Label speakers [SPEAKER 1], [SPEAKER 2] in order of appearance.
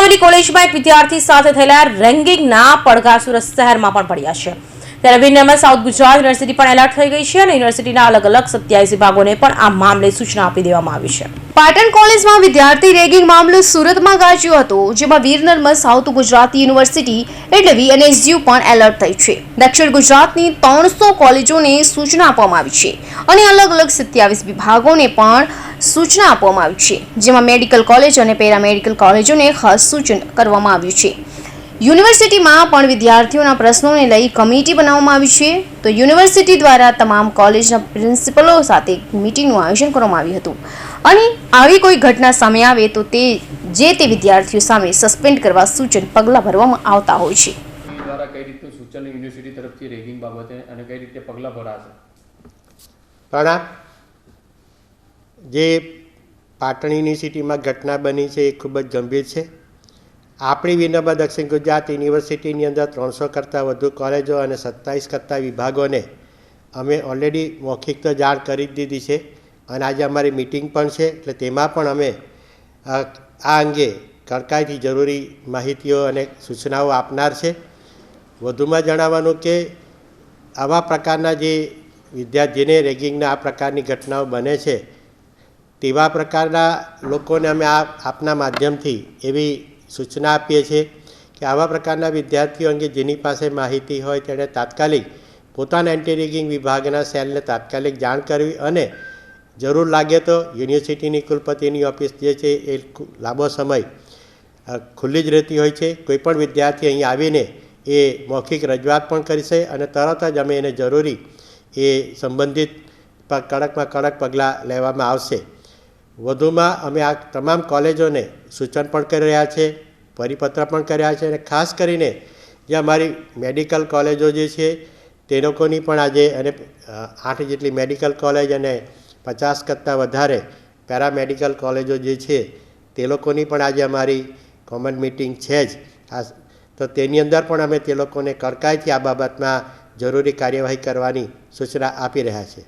[SPEAKER 1] આવેલી કોલેજમાં એક વિદ્યાર્થી સાથે થયેલા રેંગિંગના પડઘા સુરત શહેરમાં પણ પડ્યા છે. ત્યારે વિનરમાં સાઉથ ગુજરાત યુનિવર્સિટી પણ એલર્ટ થઈ ગઈ છે અને યુનિવર્સિટીના અલગ અલગ સત્યાવીસ વિભાગોને પણ આ મામલે સૂચના આપી દેવામાં આવી છે. પાટણ કોલેજમાં વિદ્યાર્થી રેગિંગ મામલો સુરતમાં ગાજ્યો હતો, જેમાં વીર નર્મદ સાઉથ ગુજરાતી યુનિવર્સિટી એટલે વીએનએસયુ પણ એલર્ટ થઈ છે. દક્ષિણ ગુજરાતની ત્રણસો કોલેજોને સૂચના આપવામાં આવી છે અને અલગ અલગ સત્યાવીસ વિભાગોને પણ સૂચના આપવામાં આવી છે જેમાં મેડિકલ કોલેજ અને પેરામેડિકલ કોલેજોને ખાસ સૂચન કરવામાં આવ્યું છે. યુનિવર્સિટીમાં પણ વિદ્યાર્થીઓના પ્રશ્નોને લઈ કમિટી બનાવવામાં આવી છે. તો યુનિવર્સિટી દ્વારા તમામ કોલેજના પ્રિન્સિપલો સાથે મીટિંગનું આયોજન કરવામાં આવ્યું હતું. અને આવી કોઈ ઘટના સામે આવે તો તે જે તે વિદ્યાર્થીઓ સામે સસ્પેન્ડ કરવા સૂચન પગલાં ભરવામાં આવતા હોય છે.
[SPEAKER 2] દ્વારા કઈ રીતનું સૂચન યુનિવર્સિટી તરફથી રેગિંગ બાબતે અને કઈ રીતે પગલાં ભરાશે?
[SPEAKER 3] પ્રણામ જે પાટણીની સિટીમાં ઘટના બની છે એ ખૂબ જ ગંભીર છે. આપણી વિનોબા દક્ષિણ ગુજરાત યુનિવર્સિટીની અંદર ત્રણસો કરતાં વધુ કોલેજો અને સત્તાવીસ કરતાં વિભાગોને અમે ઓલરેડી મૌખિક તો જાણ કરી દીધી છે અને આજે અમારી મિટિંગ પણ છે, એટલે તેમાં પણ અમે આ અંગે કડકાઈથી જરૂરી માહિતીઓ અને સૂચનાઓ આપનાર છે. વધુમાં જણાવવાનું કે આવા પ્રકારના જે વિદ્યાર્થીને રેગિંગના આ પ્રકારની ઘટનાઓ બને છે તેવા પ્રકારના લોકોને અમે આ આપના માધ્યમથી એવી સૂચના આપીએ છીએ કે આવા પ્રકારના વિદ્યાર્થીઓ અંગે જેની પાસે માહિતી હોય તેણે તાત્કાલિક પોતાના એન્ટી રેગિંગ વિભાગના સેલને તાત્કાલિક જાણ કરવી અને જરૂર લાગે તો યુનિવર્સિટીની કુલપતિની ઓફિસ જે છે એ લાંબો સમય ખુલ્લી જ રહેતી હોય છે. કોઈપણ વિદ્યાર્થી અહીં આવીને એ મૌખિક રજૂઆત પણ કરશે અને તરત જ અમે એને જરૂરી એ સંબંધિત કડકમાં કડક પગલાં લેવામાં આવશે. વધુમાં અમે આ તમામ કોલેજોને સૂચન પણ કરી રહ્યા છે, પરિપત્ર પણ કર્યા છે અને ખાસ કરીને જે અમારી મેડિકલ કોલેજો જે છે, તે લોકોની પણ આજે અને આઠ જેટલી મેડિકલ કોલેજ અને પચાસ કરતાં વધારે પેરામેડિકલ કોલેજો જે છે, તે લોકોની પણ આજે અમારી કોમન મિટિંગ છે જ. આ, તો તેની અંદર પણ અમે તે લોકોને કડકાઈથી આ બાબતમાં જરૂરી કાર્યવાહી કરવાની સૂચના આપી રહ્યા છીએ